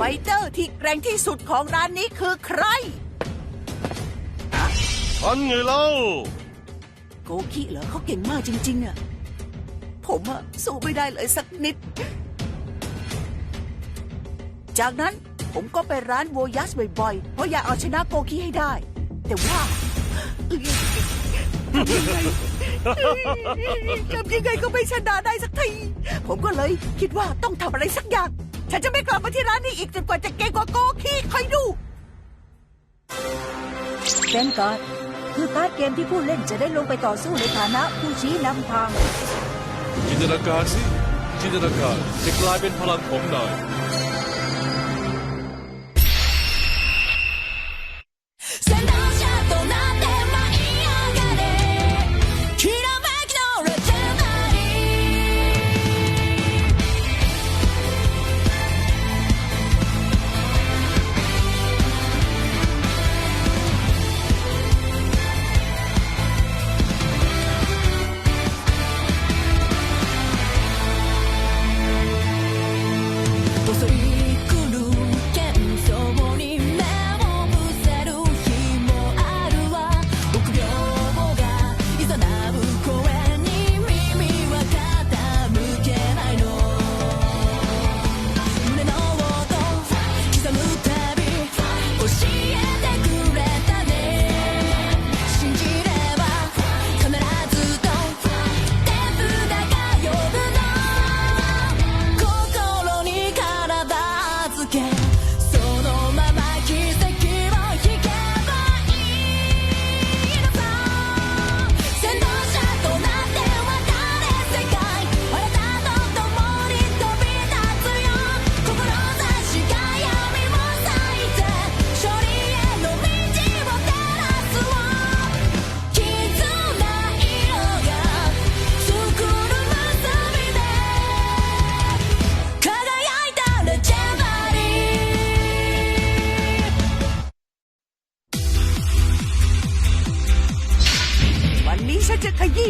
ไฟเตอร์ที่แกร่งที่สุดของร้านนี้คือใคร ฉันไงเล่า โกคิเหรอเขาเก่งมากจริง ๆอะผมอะสู้ไม่ได้เลยสักนิด จากนั้นผมก็ไปร้านโวยัสบ่อยๆ เพราะอยากเอาชนะโกคิให้ได้ แต่ว่าเอ้ยทำยังไงทำยังไงก็ไม่ชนะได้สักที ผมก็เลยคิดว่าต้องทำอะไรสักอย่าง ฉันจะไม่กลับมาที่ร้านนี้อีกจนกว่าจะเก่งกว่าโกคิคอยดูแกนการ์ดคือการ์ดเกมที่ผู้เล่นจะได้ลงไปต่อสู้ในฐานะผู้ชี้นำทาง จินตนาการสิ จินตนาการจะกลายเป็นพลังของนาย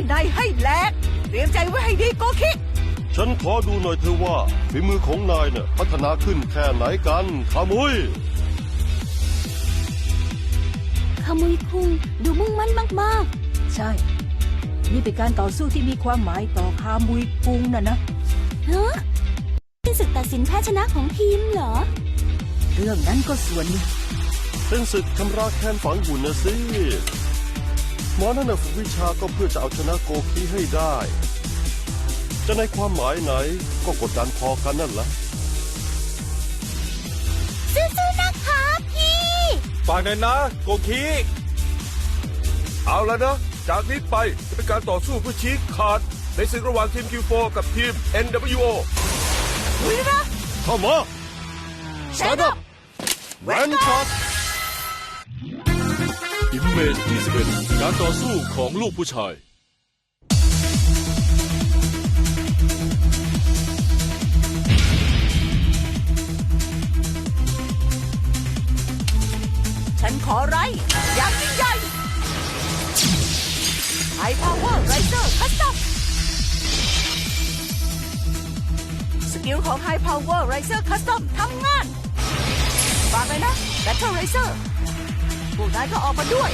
ในายให้แหลก เตรียมใจไว้ให้ดีโกคิ ฉันขอดูหน่อยเธอะว่าฝีมือของนายเนี่ยพัฒนาขึ้นแค่ไหนกันขมุยขมุยคุงดูมุ่งมั่นมาก ใช่ นี่เป็นการต่อสู้ที่มีความหมายต่อคามุยกุงน่ะนะ ๆ ฮะเป็นศึกตัดสินแพ้ชนะของทีมเหรอ เรื่องนั้นก็ส่วนหนึ่งเป็นศึกชำระแค้นฝังหุ่นนะสิ หมอนั่นน่ะฝึกวิชาก็เพื่อจะเอาชนะโกคีให้ได้ จะในความหมายไหนก็กดดันพอกันนั่นแหละสู้ๆนะคะพี่ฝากหน่อยนะ โกคี เอาแล้วนะ จากนี้ไปจะเป็นการต่อสู้เพื่อชี้ขาด ในศึกระหว่างทีม Q4 กับทีม NWO เข้ามาสตา เมจที่11การต่อสู้ของลูกผู้ชาย ฉันขอไรอยางยิ่งใหญ่ไฮพาวเวอร์ไรเซอร์คัสตอมสกิลของ High Power Riser Custom ทำงานฝากเลยนะ Battle Riser พวกนายก็ออกมาด้วย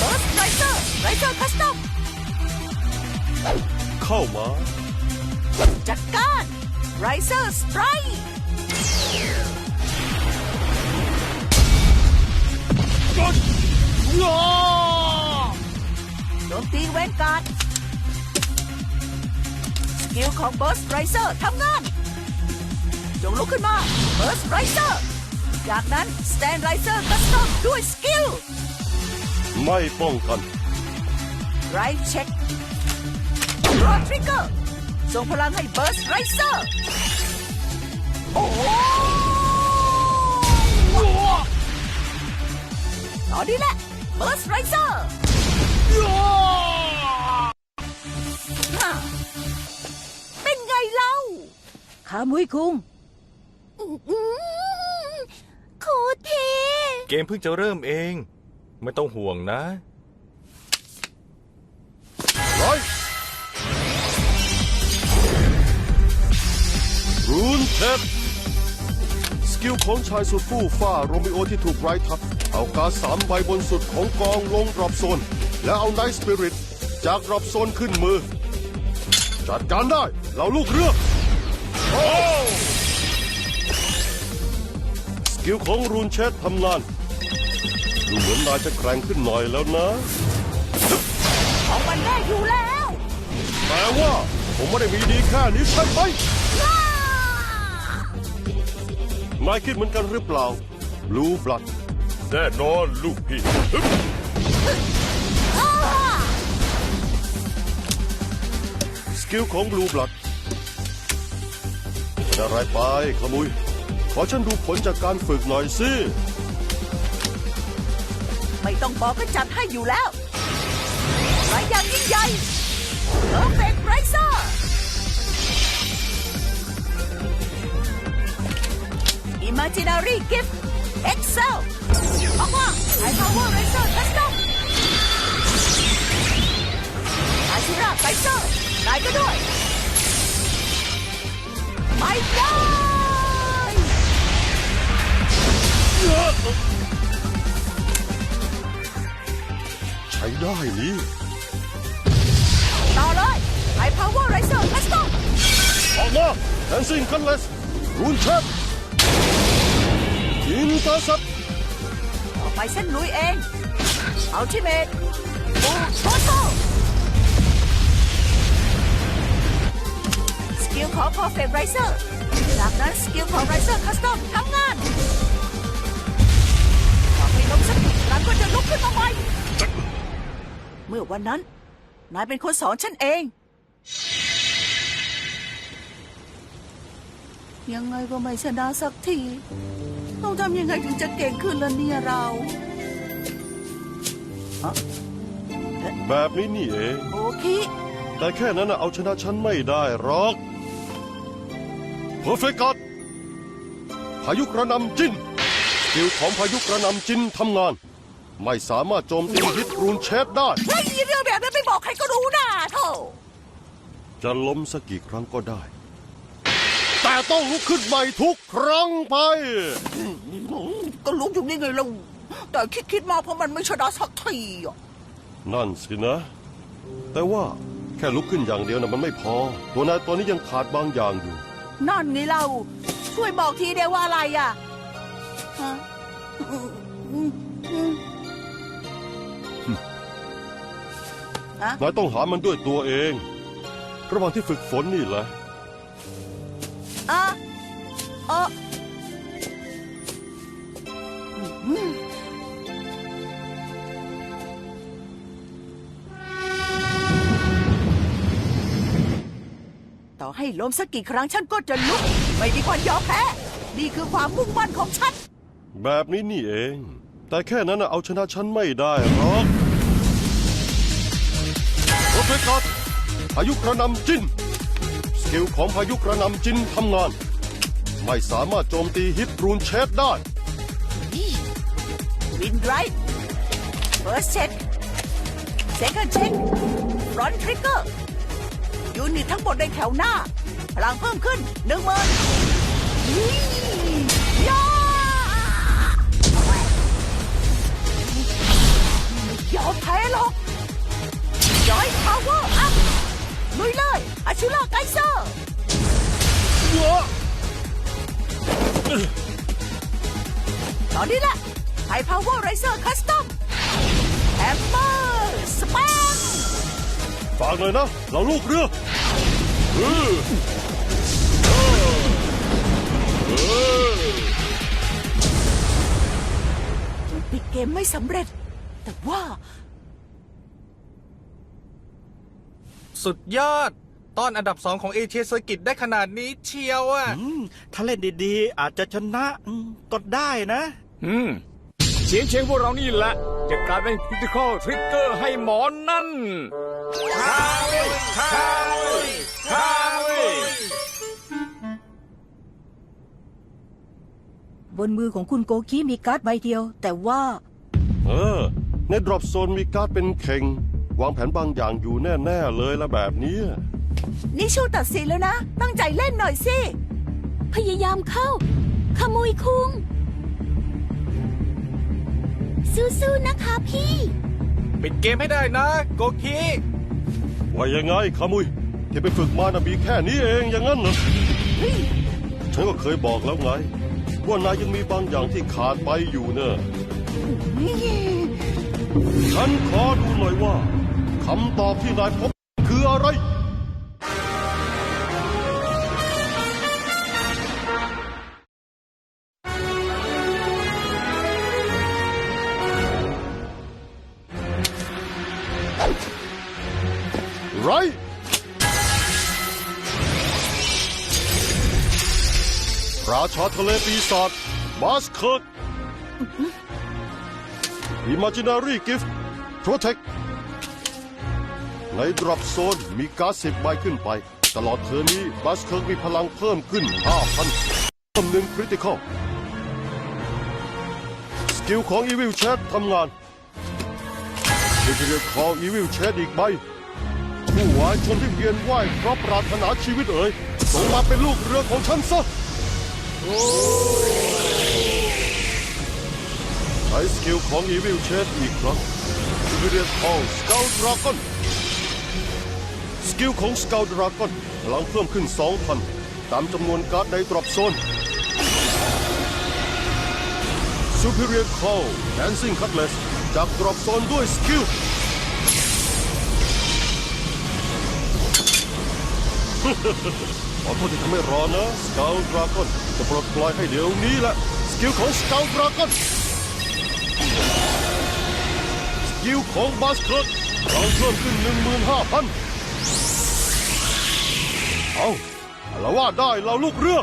Burst Riser Riser Custom เข้ามาจัดการ Riser Strike โจมตีเวนการ์ดสกิลของ Burst Riser ทำงาน จงลุกขึ้นมา Burst Riser จากนั้น Stand Riser Custom ด้วยสกิลไม่ป้องกัน Right Check Draw Trigger ส่งพลังให้ Burst Riser โอ้โหตอนนี้แหละ Burst Riser น่ะเป็นไงเล่าคามุยคุงโคตรเทเกมเพิ่งจะเริ่มเอง ไม่ต้องห่วงนะไรรูนเช็คสกิลของชายสุดฟู่ฟ้าโรมิโอที่ถูกไร้ทับ เอาการดสามใบบนสุดของกองลงดรอปโซน แล้วเอาไนท์สปิริต จากดรอปโซนขึ้นมือ จัดการได้เราลูกเรือสกิลของรูนเชสทำงาน ดูเหมือนนายจะแกร่งขึ้นหน่อยแล้วนะ ของมันแน่อยู่แล้วแต่ว่าผมไม่ได้มีดีแค่นี้ใช่ไหมนายคิดเหมือนกันหรือเปล่า Blue Blood แน่นอนลูกพี่ฮึบสกิลของ Blue Blood เป็นอะไรไปขมุย ขอฉันดูผลจากการฝึกหน่อยสิ ไม่ต้องบอกก็จัดให้อยู่แล้วไรอย่างยิ่งใหญ่เพอร์เฟกต์ไรเซอร์อิมเมจินารีกิฟต์เอ็กเซลออกมาไอพาวเวอร์ไรเซอร์คัสตอมอาชิราไรเซอร์นายก็ด้วยไปได้ ช้ได้นี่ต่อเลย High Power Riser Custom ออกมาแทนซิงคันเลสรูนเชฟอินเตอร์ซับต่อไปเส้นลุยเอง Ultimate โอ้โตโตสกิลของ Perfect Riser จากนั้นสกิลของ Riser Custom ทำงานต่อไปลงสักหลังก็จะลุกขึ้นมาใหม่เมื่อวันนั้น นายเป็นคนสอนฉันเอง ยังไงก็ไม่ชนะสักที ต้องทำยังไงถึงจะเก่งขึ้นล่ะเนี่ยเราแบบนี้นี่เอง โอเคแต่แค่นั้นน่ะเอาชนะฉันไม่ได้หรอกเพอร์เฟกต์พายุกระหนำจินสกิลของพายุกระหนำจินทำงาน ไม่สามารถโจมตีฮิตรูนเชฟได้เฮ้ยเรื่องแบบนั้นไม่บอกใครก็รู้นะโธ่จะล้มสักกี่ครั้งก็ได้ แต่ต้องลุกขึ้นใหม่ทุกครั้งไป ก็รู้อยู่นี่ไงเราแต่คิดคิดๆมาเพราะมันไม่ชนะสักทีอะนั่นสินะ แต่ว่าแค่ลุกขึ้นอย่างเดียวนะมันไม่พอ ตัวนายตอนนี้ยังขาดบางอย่างอยู่ นั่นไงเราช่วยบอกทีได้ว่าอะไรอะฮะอืมอืมอืม อะนายต้องหามันด้วยตัวเอง ระหว่างที่ฝึกฝนนี่แหละอะเอออืมต่อให้ล้มสักกี่ครั้งฉันก็จะลุก ไม่มีวันยอมแพ้ นี่คือความมุ่งมั่นของฉัน แบบนี้นี่เอง แต่แค่นั้นนะเอาชนะฉันไม่ได้หรอก โอเคกัดพายุกระหนำจินสกิลของพายุกระหนำจินทำงาน ไม่สามารถโจมตีฮิตรูนเชฟได้ วินไรท์เฟิร์สเช็คเซคันด์เช็ครอนทริกเกอร์ยูนิตทั้งหมดในแถวหน้า พลังเพิ่มขึ้นหนึ่งหมื่นยายอมแพ้หรอก เลยอาชูล่าไกเซอร์ตอนนี้แหละไฮพาวเวอร์ไรเซอร์คัสตอมแฮมเมอร์สปมฝากเลยนะ เราลูกเรือเออเออเออปิดเกมไม่สำเร็จ แต่ว่า สุดยอด ตอนอันดับสองของเอเชียเซอร์กิตได้ขนาดนี้เชียวอะ อืมถ้าเล่นดีๆ อาจจะชนะอืมก็ได้นะ อืมเสียงเชียงพวกเรานี่แหละ จะกลายเป็น critical trigger ให้หมอนนั่นข้าวข้าวข้าวบนมือของคุณโกคิมีการ์ดใบเดียว แต่ว่าเออ ในดรอปโซนมีการ์ดเป็นเข่ง วางแผนบางอย่างอยู่แน่ ๆ เลยละแบบเนี้ย นี่ชูตัดสีแล้วนะ ตั้งใจเล่นหน่อยสิ พยายามเข้า ขโมยคุง สู้ๆนะคะพี่ ปิดเกมให้ได้นะ โกคีว่ายังไงขามุย ที่ไปฝึกมานะมีแค่นี้เองอย่างนั้นเหรอฉันก็เคยบอกแล้วไง ว่านายยังมีบางอย่างที่ขาดไปอยู่เนอะฉันขอดูหน่อยว่าคำตอบที่นายพบคืออะไราชาทะเลปีศาจบาสเคิร์ด Imaginary Gift Protect ในดรอปโซนมีก๊าซสิบใบขึ้นไป ตลอดเทอมนี้บาสเคิร์ดมีพลังเพิ่มขึ้น 5,000เพิ่มหนึ่งคริติคอลสกิลของ Evil Chat ทำงานมีเพียงของ Evil Chat อีกใบ ผู้วายชนที่เวียนว่ายเพราะปรารถนาชีวิตเอ๋ยส่งมาเป็นลูกเรือของฉันซะ ใช้สกิลของ Evil Chat อีกครั้งคือเรียกของ Scout Dragon สกิลของ Scout Dragon พลังเพิ่มขึ้น 2,000 ตามจำนวนการ์ดในดรอปโซน Superior Call Dancing Cutlass จากดรอปโซนด้วยสกิล ขอโทษที่ทำให้รอนะสเกลดราก้อนจะปลดปล่อยให้เดี๋ยวนี้แหละสกิลของสเกลดราก้อนสกิลของบาสเคิร์ดเราเพิ่มขึ้น 15,000 เอาละว่าได้เราลูกเรือ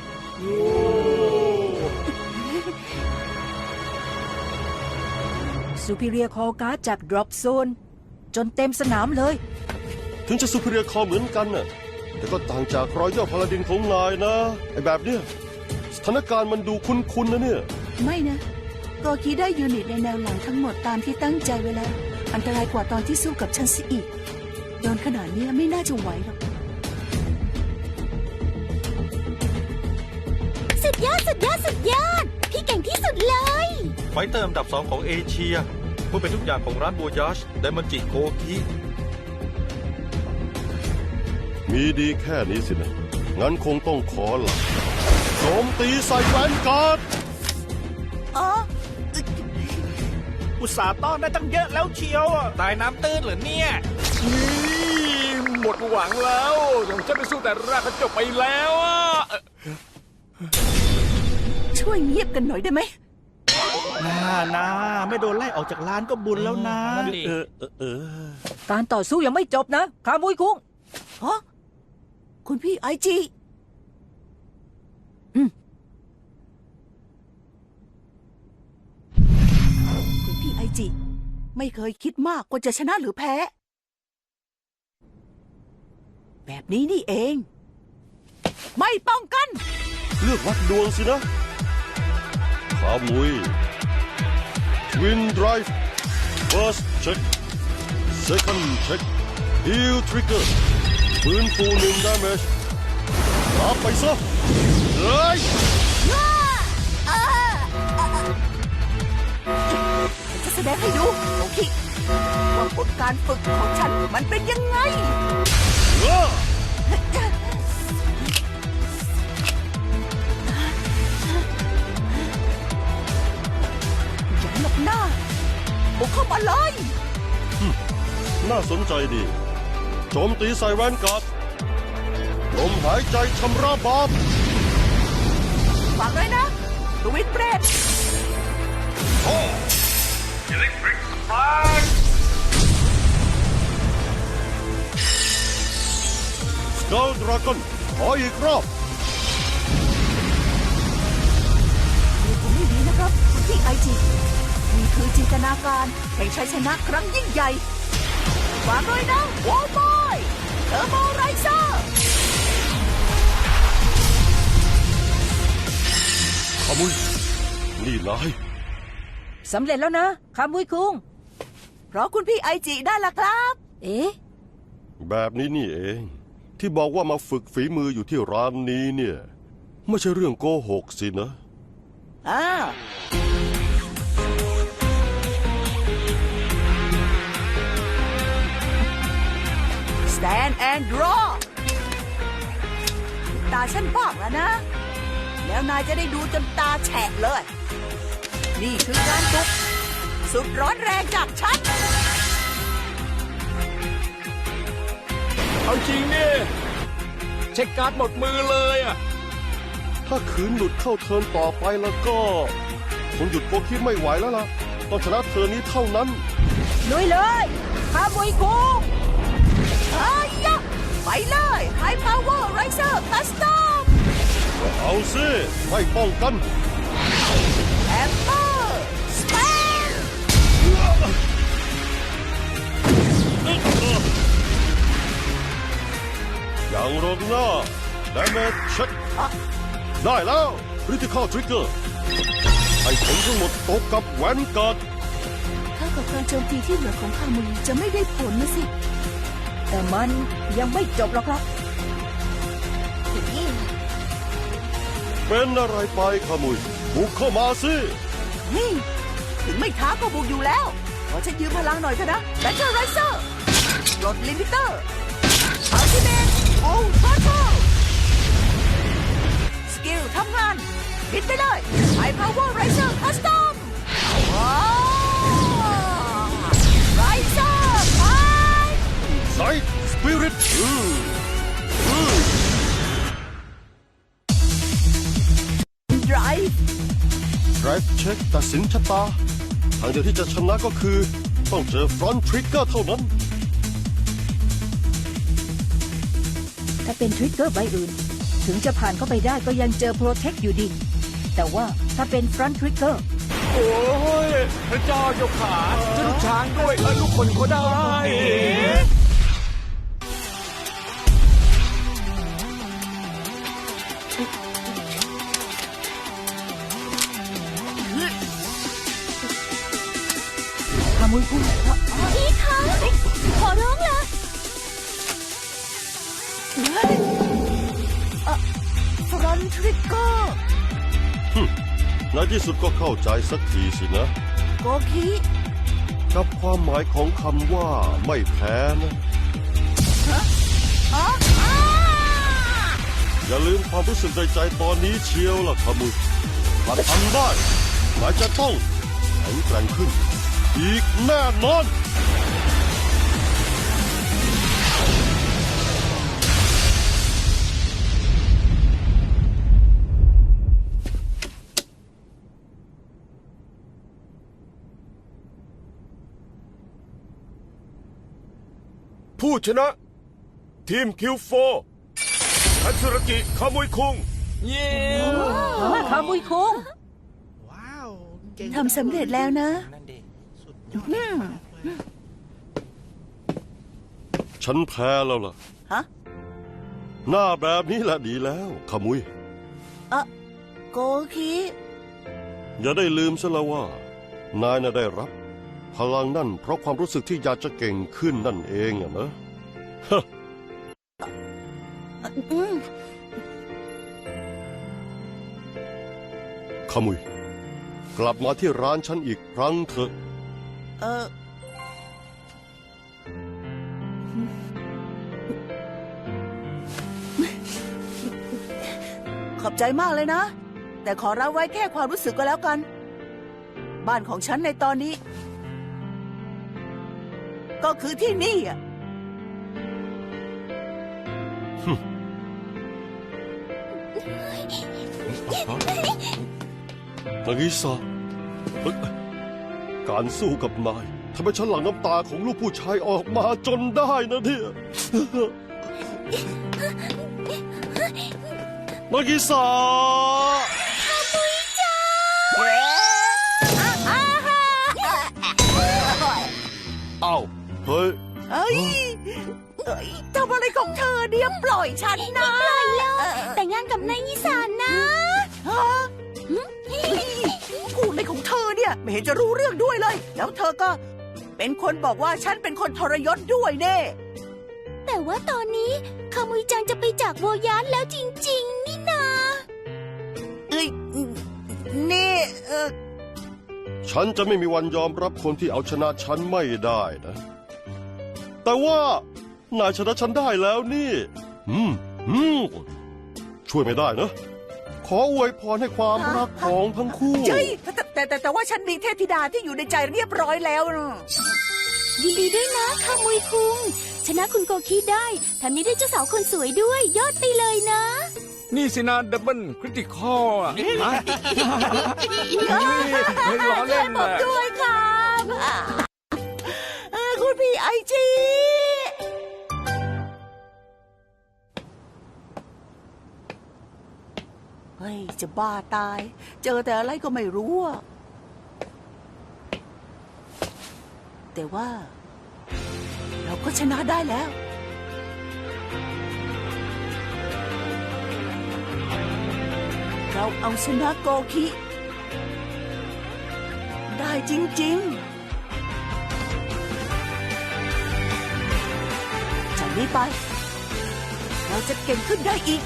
ซูเป r รีย c คอ l การ์ดจากดรอปโซน จนเต็มสนามเลย ถึงจะสุพเรียคอเหมือนกันน่ะ แต่ก็ต่างจากรอยย่อพาลาดินของนายนะไอ้แบบเนี้ยสถานการณ์มันดูคุ้นๆนะเนี่ย ไม่นะโกคีได้ยูนิตในแนวหลังทั้งหมดตามที่ตั้งใจไว้แล้ว อันตรายกว่าตอนที่สู้กับฉันซะอีก โดนขนาดเนี้ยไม่น่าจะไหวหรอก สุดยอดสุดยอดสุดยอด พี่เก่งที่สุดเลย ไฟเตอร์อันดับสองของเอเชียผู้เป็นทุกอย่างของร้านโบยาชไดมันจิโกคี มีดีแค่นี้สินะ งั้นคงต้องขอหลับโจมตีใส่แวนการ์ดอ๋ออุตส่าห์ต้อนได้ตั้งเยอะแล้วเชียวอะตายน้ำตื้นเหรอเนี่ย นี่หมดหวังแล้วของฉันไปสู้แต่แรกก็จบไปแล้วอะเอ่อช่วยเงียบกันหน่อยได้ไหม น่านะไม่โดนไล่ออกจากร้านก็บุญแล้วนะ นั่นดิ เออเออเออ การต่อสู้ยังไม่จบนะคามุยคุงฮะ คุณพี่ไอจีคุณพี่ไอจีไม่เคยคิดมากว่าจะชนะหรือแพ้ แบบนี้นี่เอง ไม่ป้องกัน เลือกวัดดวงสินะขามุย Twin Drive First Check Second Check Heal Trigger ปืนฟูหนึ่ง damage รับไปซะเลยจะแสดงให้ดูโอเคว่าผลการฝึกของฉันมันเป็นยังไงเอออย่าหลบหน้าบุกเข้ามาเลย น่าสนใจดี โจมตีใส่แวนการ์ดลมหายใจชำระบาปฝากเลยนะทวินเบรดสเกลดราก้อนขออีกรอบดูผมให้ดีนะครับคุณพี่ไอจีนี่คือจินตนาการแห่งชัยชนะครั้งยิ่งใหญ่ฝากเลยนะวอลบอย เทอร์โบไรเซอร์ขมุยนี่นายสำเร็จแล้วนะคามุยคุง เพราะคุณพี่ไอจีได้ละครับ เอ๊ะ แบบนี้นี่เอง ที่บอกว่ามาฝึกฝีมืออยู่ที่ร้านนี้เนี่ย ไม่ใช่เรื่องโกหกสินะอ่า stand and draw ตาฉันบ้างแล้วนะ แล้วนายจะได้ดูจนตาแฉะเลย นี่คือการบุกสุดร้อนแรงจากฉัน เอาจริงเนี่ยเช็คการ์ดหมดมือเลยอะถ้าขืนหลุดเข้าเทิร์นต่อไปแล้วก็คงหยุดโกคิไม่ไหวแล้วล่ะ ต้องชนะเทิร์นนี้เท่านั้น ลุยเลยคามุยคุง เอ้ยยะไปเลย High Power Riser Custom เอาสิไม่ป้องกัน Amber Spam อย่างรองหน้า damage check ได้แล้ว critical trigger ให้ผลทั้งหมดตกกับแวนการ์ดถ้ากับการโจมตีที่เหลือของคามุยจะไม่ได้ผลนะสิ แต่มันยังไม่จบหรอกครับ เป็นอะไรไปขมุยบุกเข้ามาสินี่ ถึงไม่ท้าก็บุกอยู่แล้ว ขอฉันยืมพลังหน่อยเถอะนะ Battle Riser ปลดลิมิเตอร์ Ultimate All Battle สกิลทำงานบิดไปเลย High Power Riser Custom ว้าว Riser ไซสปิริตอืออือ Drive drive check ตัดสินชะตา ทางเดียวที่จะชนะก็คือ ต้องเจอ front trigger เท่านั้น ถ้าเป็นทริกเกอร์ใบอื่น ถึงจะผ่านเข้าไปได้ก็ยังเจอโปรเทคอยู่ดี แต่ว่าถ้าเป็นฟรอนทริกเกอร์โอ้ยพระเจ้าเจ้าขาจะลูกช้างด้วยเออลูกคนก็ได้ามุยคุงพี่คะขอร้องละ Front Trigger ในที่สุดก็เข้าใจสักทีสินะ โกคิกับความหมายของคำว่าไม่แพ้นะอย่าลืมความรู้สึกในใจตอนนี้เชียวล่ะขมุยถ้าทำได้นายจะต้องแข็งแกร่งขึ้น อีกแน่นอนผู้ชนะ ทีม Q4 คัตสึรากิคามุยคุง เย้คามุยคุงทำสำเร็จแล้วนะ ฉันแพ้แล้วล่ะ ฮะ หน้าแบบนี้แหละดีแล้ว ขมุยโกคิอย่าได้ลืมซะแล้วว่า นายน่ะได้รับ พลังนั่นเพราะความรู้สึกที่อยากจะเก่งขึ้นนั่นเองอะนะอืมขมุย กลับมาที่ร้านฉันอีกครั้งเถอะ เออ ขอบใจมากเลยนะ แต่ขอรับไว้แค่ความรู้สึกก็แล้วกัน บ้านของฉันในตอนนี้ ก็คือที่นี่อะนากิสะเฮ้ย การสู้กับนายทำให้ฉันหลั่งน้ำตาของลูกผู้ชายออกมาจนได้นะเนี่ยนากิสะเอ้าเฮ้ย เอ้ยเอ้ยทำอะไรของเธอเนี่ยปล่อยฉันนะปล่อยเลยแต่งงานกับนายนิสานนะ ฮะพูดอะไรของ เธอเนี่ยไม่เห็นจะรู้เรื่องด้วยเลย แล้วเธอก็เป็นคนบอกว่าฉันเป็นคนทรยศด้วยเน่แต่ว่าตอนนี้คามุยจังจะไปจากโวยัสแล้วจริง ๆ นี่นาเอ้ยนี่เออฉันจะไม่มีวันยอมรับคนที่เอาชนะฉันไม่ได้นะ แต่ว่านายชนะฉันได้แล้วนี่ อืมอืมช่วยไม่ได้นะ ขออวยพรให้ความรักของทั้งคู่ เจ้ย แต่แต่แต่แต่ว่าฉันมีเทพธิดาที่อยู่ในใจเรียบร้อยแล้วนะยินดีด้วยนะข้ามุยคุง ชนะคุณโกคีได้แถมยังได้เจ้าสาวคนสวยด้วย ยอดไปเลยนะ นี่สินะดับเบิลคริติคอลอะฮะไม่ล้อเล่นผมนะด้วยครับเออคุณพี่ไอจี เฮ้ย จะบ้าตาย เจอแต่อะไรก็ไม่รู้อะ แต่ว่า เราก็ชนะได้แล้ว เราเอาชนะโกคิ ได้จริงๆจากนี้ไป เราจะเก่งขึ้นได้อีก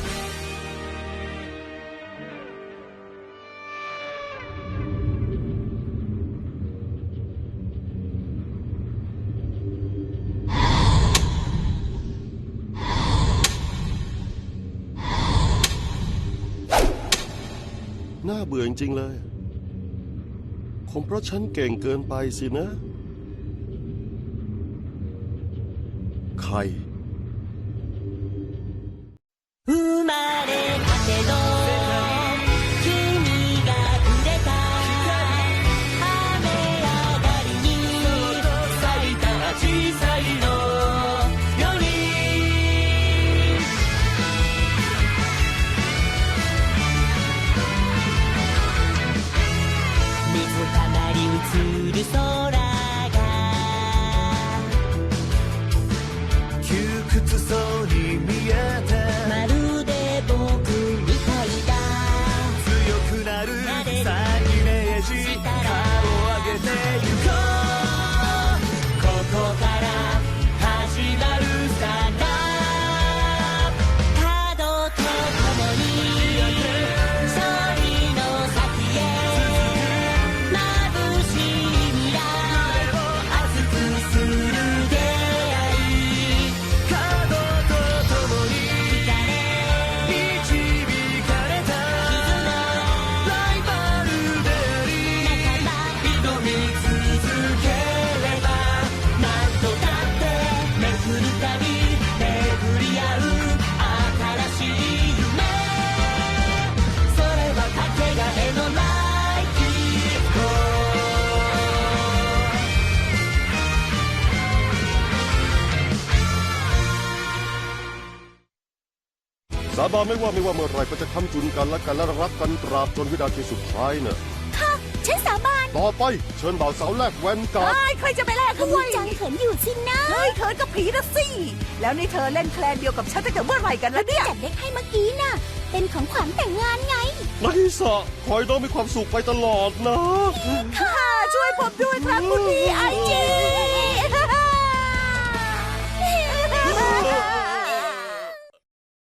น่าเบื่อจริงๆเลย คงเพราะฉันเก่งเกินไปสินะ ใคร บานไม่ว่าไม่ว่าเมื่อไหรก็จะทำจุนกันและกันและรักกันตราบจนวินาทีสุดท้ายเนอะฉันสาบานต่อไปเชิญบ่าวสาวแรกแวนการ์ดไอ้ยใครจะไปแลกคุด้วยจังเขินอยู่สินะเฮ้ยเธอกับผีนะสิ แล้วนี่เธอเล่นแคลนเดียวกับฉันตั้งแต่เมื่อไหร่กันแล้วเนี่ยจัดเล็กให้เมื่อกี้น่ะ เป็นของขวัญแต่งงานไงไลสะขอให้น้องมีความสุขไปตลอดนะ ค่ะช่วยผมด้วยครับคุณพี่ไอจี